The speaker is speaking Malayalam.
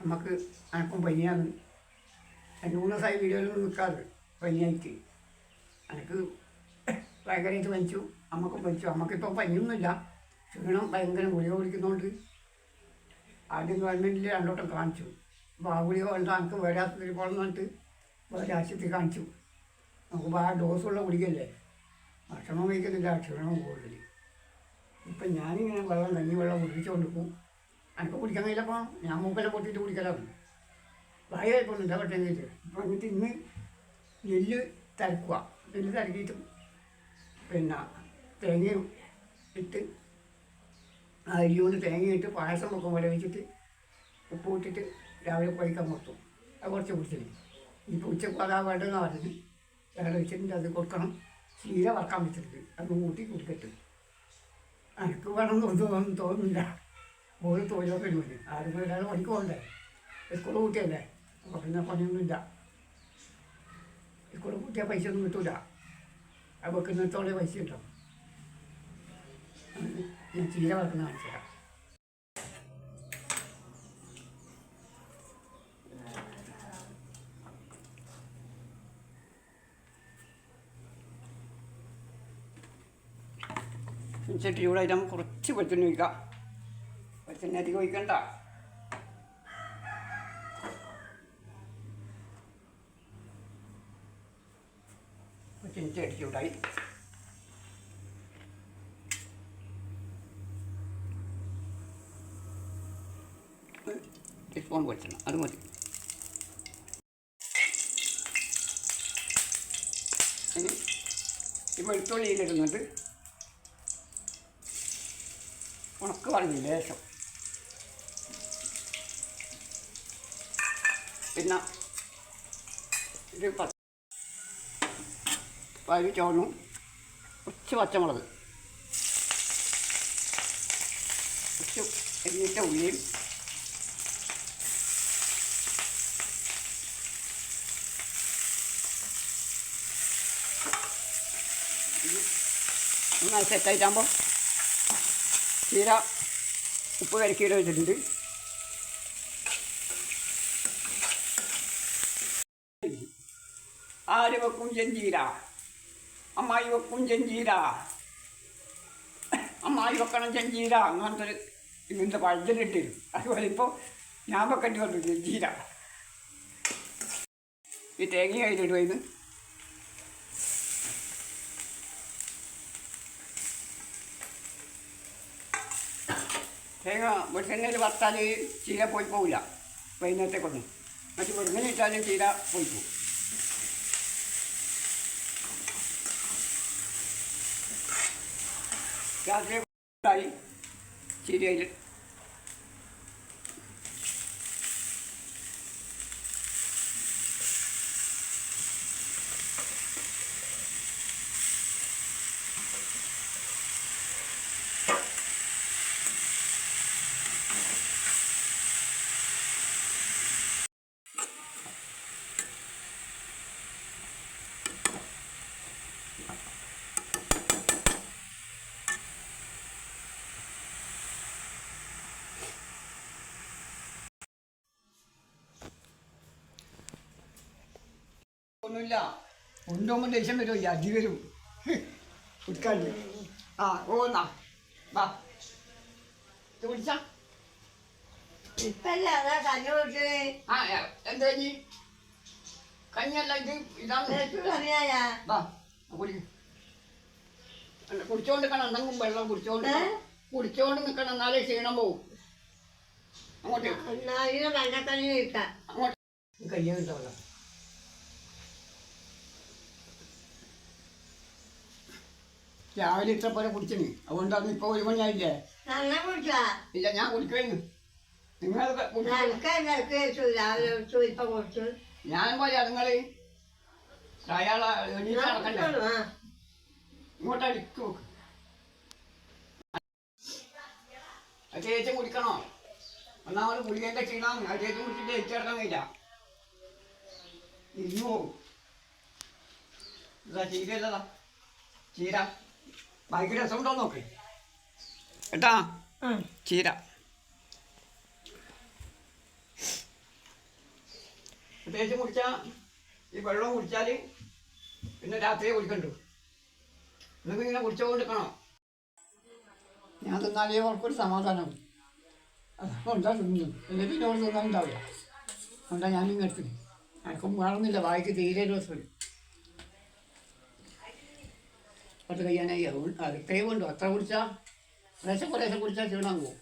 നമുക്ക് അനക്കും പനിയാണ്. രണ്ട് മൂന്ന് ദിവസമായി വീഡിയോയിലൊന്നും നിൽക്കാറ് പനിയായിട്ട്. എനിക്ക് ഭയങ്കരമായിട്ട് പനിച്ചു അമ്മക്കും പനിച്ചു അമ്മക്കിപ്പോൾ പനിയൊന്നുമില്ല. ക്ഷീണം ഭയങ്കര ഗുളിക കുടിക്കുന്നതുകൊണ്ട് ആദ്യം ഗവൺമെന്റിൽ രണ്ടോട്ടം കാണിച്ചു. അപ്പോൾ ആ ഗുളിക വേണ്ട എനിക്ക് വേറെ ആശുപത്രി പോകണം എന്ന് പറഞ്ഞിട്ട് വേറെ ആശുപത്രി കാണിച്ചു. നമുക്ക് ആ ഡോസുള്ള ഗുളികയല്ലേ? ഭക്ഷണം കഴിക്കുന്നില്ല ക്ഷീണം കൂടുതൽ ഇപ്പം ഞാനിങ്ങനെ വെള്ളം കഞ്ഞി വെള്ളം കുടിപ്പിച്ചുകൊണ്ട് പോകും എനിക്ക് കുടിക്കാൻ കഴിയില്ലപ്പോൾ ഞാൻ മൂക്കെല്ലാം പൊട്ടിയിട്ട് കുടിക്കലാണ് വായായിപ്പോണ്ട് പക്ഷേ കഴിഞ്ഞിട്ട് ഇപ്പം എന്നിട്ട് ഇന്ന് നെല്ല് തരക്കുക നെല്ല് തരക്കിയിട്ട് പിന്നെ തേങ്ങയും ഇട്ട് അരി കൊണ്ട് തേങ്ങയിട്ട് പായസം വെക്കും പോലെ വെച്ചിട്ട് ഉപ്പ് ഇട്ടിട്ട് രാവിലെ കഴിക്കാൻ കൊടുത്തു അത് കുറച്ച് കുടിച്ചില്ല ഇപ്പോൾ ഉച്ചയ്ക്ക് അതാ വേണ്ടതെന്ന് പറഞ്ഞിട്ട് വേറെ വെച്ചിട്ടുണ്ട്. അത് കൊടുക്കണം. ചീര വറക്കാൻ വെച്ചിട്ടുണ്ട്. അത് കൂട്ടി കുടിക്കട്ടെ. എനിക്ക് വേണമെന്നൊന്നും തോന്നുന്നില്ല. ഒരു തൊഴിലൊക്കെ ജോലി. ആരും ഒരാൾ പണിക്ക് പോകണ്ടേ? സ്കൂൾ കൂട്ടിയല്ലേ അപ്പോൾ പിന്നെ പണിയൊന്നുമില്ല. സ്കൂൾ കൂട്ടിയാൽ പൈസ ഒന്നും കിട്ടൂല. ആ വെക്കുന്നിടത്തോളം പൈസ കിട്ടും. ഞാൻ ചീര വളർത്തുന്ന കാണിച്ചു തരാം ചട്ടി ചൂടായിട്ട് നമുക്ക് കുറച്ച് വെളിച്ചെണ്ണ ഒഴിക്കാം. വെളിച്ചെണ്ണ അധികം ഒഴിക്കണ്ട. വെളിച്ചെണ്ണ ചട്ടി ചൂടായി. അത് മതി. ഈ വെളുത്തുള്ളിയിലിടുന്നത് ഉണക്ക് പറഞ്ഞു ലേശം. പിന്നെ ഒരു പത്ത് പരി ചോണും കുറച്ച് പച്ചമുളക്. കുറച്ച് എന്നിട്ട് ഉള്ളിയും നന്നായി സെറ്റായിട്ടാകുമ്പോൾ ചീര ഉപ്പ് കരക്കിയിട്ട് വെച്ചിട്ടുണ്ട്. ആര് വെക്കും ചെഞ്ചീര അമ്മായി വെക്കും ചെഞ്ചീര അമ്മായി വെക്കണം ചെഞ്ചീര അങ്ങനത്തെ ഒരു ഇങ്ങനത്തെ പഴഞ്ചലുണ്ട് അതുപോലെ ഇപ്പോൾ ഞാൻ വെക്കേണ്ടി വന്നു ചെഞ്ചീര ഈ തേങ്ങ കയ്യിലിടുക തേങ്ങ വെളിച്ചെണ്ണയിൽ വറുത്താൽ ചീര പോയി പോവില്ല. വൈകുന്നേരത്തേക്കൊന്നും. മറ്റു വെറുങ്ങനെ ഇട്ടാലും ചീര പോയി പോകും രാത്രി ചീരയിൽ ഒന്നുമില്ല. കൊണ്ടുപോകുമ്പോൾ ദേഷ്യം വരും അതി വരും. കുടിക്കാണ്ട് ആ ഓന്നാ വാ. ഇത് കുടിച്ചാ? ഇപ്പല്ലേ അതാ കഞ്ഞി കുടിച്ചത്. ആ എന്താ ഇനി കഞ്ഞല്ല ഇത് ഇതാണ്. നിനക്ക് വാ കുടി കുടിച്ചോണ്ട് നിൽക്കണം എന്തെങ്കിലും വെള്ളം കുടിച്ചോണ്ട്? കുടിച്ചോണ്ട് നിൽക്കണം എന്നാലേ ക്ഷീണം പോവും. അങ്ങോട്ട്. കയ്യ കിട്ടാവില്ല രാവിലെ ഇത്ര പോലെ കുടിച്ചിന് അതുകൊണ്ടാണ് ഇപ്പൊ ഒരു മണിയായില്ലേ? ഇല്ല ഞാൻ കുടിക്കുന്നു നിങ്ങൾ ഞാൻ പോലെ അതുങ്ങൾ അയാളെ എണീറ്റ് നടക്കണ്ടേ? ആ. ഇങ്ങോട്ട് അടിക്കൂ ആ ചേച്ചി കുടിക്കണോ? ഒന്നാമത് ഗുളികന്റെ ക്ഷീണം ചേച്ചി കുടിച്ചിട്ട് എത്തിയിടക്കാൻ ഇരുന്നു ഇരിഞ്ഞു പോകും ഇതാ ചീരല്ലതാ ചീര. ഭയങ്കര രസമുണ്ടോ നോക്ക്. കേട്ടാ ചീര. പ്രത്യേകിച്ച് കുടിച്ചാൽ ഈ വെള്ളം കുടിച്ചാൽ പിന്നെ രാത്രിയെ കുടിക്കണ്ടു. നിങ്ങൾക്ക് ഇങ്ങനെ കുടിച്ചുകൊണ്ടിരിക്കണോ ഞാൻ തിന്നാലേ അവർക്കൊരു സമാധാനം. ഉണ്ടാ തിന്നു അല്ലെങ്കിൽ പിന്നെ അവിടെ തിന്നാൻ ഉണ്ടാവില്ല. അതുകൊണ്ടാണ് ഞാനിങ്ങനെ എടുത്തത്. എനിക്കും വേണമെന്നില്ല. വായിക്ക് തീരെ ദിവസം അത് കഴിയാനായി. അത് കൈ തേവുണ്ടോ. അത്ര കുടിച്ചാൽ കുറേശ്ശെ കുറേശ്ശെ കുടിച്ചാൽ ക്ഷീണം പോകും